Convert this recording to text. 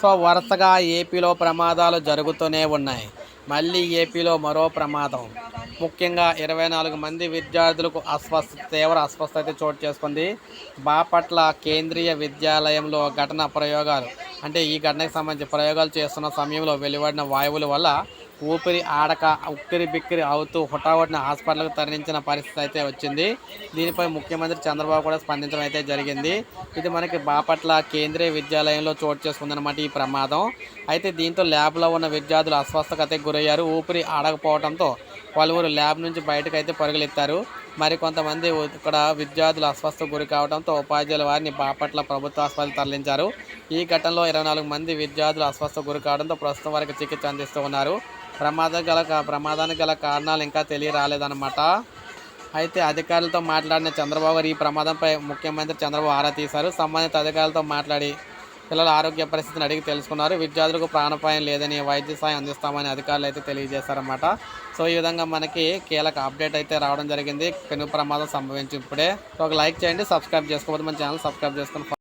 So వరుసగా ఏపీలో ప్రమాదాలు జరుగుతూనే ఉన్నాయి. మళ్ళీ ఏపీలో మరో ప్రమాదం. ముఖ్యంగా ఇరవై నాలుగు మంది విద్యార్థులకు అస్వస్థ తీవ్ర అస్వస్థత అయితే చోటు చేసుకుంది. బాపట్ల కేంద్రీయ విద్యాలయంలో ఘటన ప్రయోగాలు అంటే ఈ ఘటనకు సంబంధించి ప్రయోగాలు చేస్తున్న సమయంలో వెలువడిన వాయువుల వల్ల ఊపిరి ఆడక ఉక్కిరి బిక్కిరి అవుతూ హుటాహుటిన హాస్పిటల్కు తరలించిన పరిస్థితి అయితే వచ్చింది. దీనిపై ముఖ్యమంత్రి చంద్రబాబు కూడా స్పందించడం అయితే జరిగింది. ఇది మనకి బాపట్ల కేంద్రీయ విద్యాలయంలో చోటు చేసుకుందన్నమాట ఈ ప్రమాదం. అయితే దీంతో ల్యాబ్లో ఉన్న విద్యార్థులు అస్వస్థతకి గురయ్యారు. ఊపిరి ఆడకపోవడంతో పలువురు ల్యాబ్ నుంచి బయటకు అయితే పరుగులెత్తారు. మరి కొంతమంది ఇక్కడ విద్యార్థులు అస్వస్థ గురి కావడంతో ఉపాధ్యాయుల వారిని బాపట్ల ప్రభుత్వ ఆసుపత్రికి తరలించారు. ఈ ఘటనలో ఇరవై నాలుగు మంది విద్యార్థులు అస్వస్థ గురి కావడంతో ప్రస్తుతం వారికి చికిత్స అందిస్తూ ఉన్నారు. ప్రమాదం గల ప్రమాదానికి గల కారణాలు ఇంకా తెలియరాలేదన్నమాట. అయితే అధికారులతో మాట్లాడిన చంద్రబాబు గారు ఈ ప్రమాదంపై ముఖ్యమంత్రి చంద్రబాబు ఆరా తీశారు. సంబంధిత అధికారులతో మాట్లాడి పిల్లల ఆరోగ్య పరిస్థితిని అడిగి తెలుసుకున్నారు. విద్యార్థులకు ప్రాణపాయం లేదని వైద్య సాయం అందిస్తామని అధికారులు అయితే తెలియజేశారన్నమాట. సో ఈ విధంగా మనకి కీలక అప్డేట్ అయితే రావడం జరిగింది. పెను ప్రమాదం సంభవించి ఇప్పుడే. ఒక లైక్ చేయండి సబ్స్క్రైబ్ చేసుకోవద్దు మన ఛానల్ సబ్స్క్రైబ్ చేసుకుని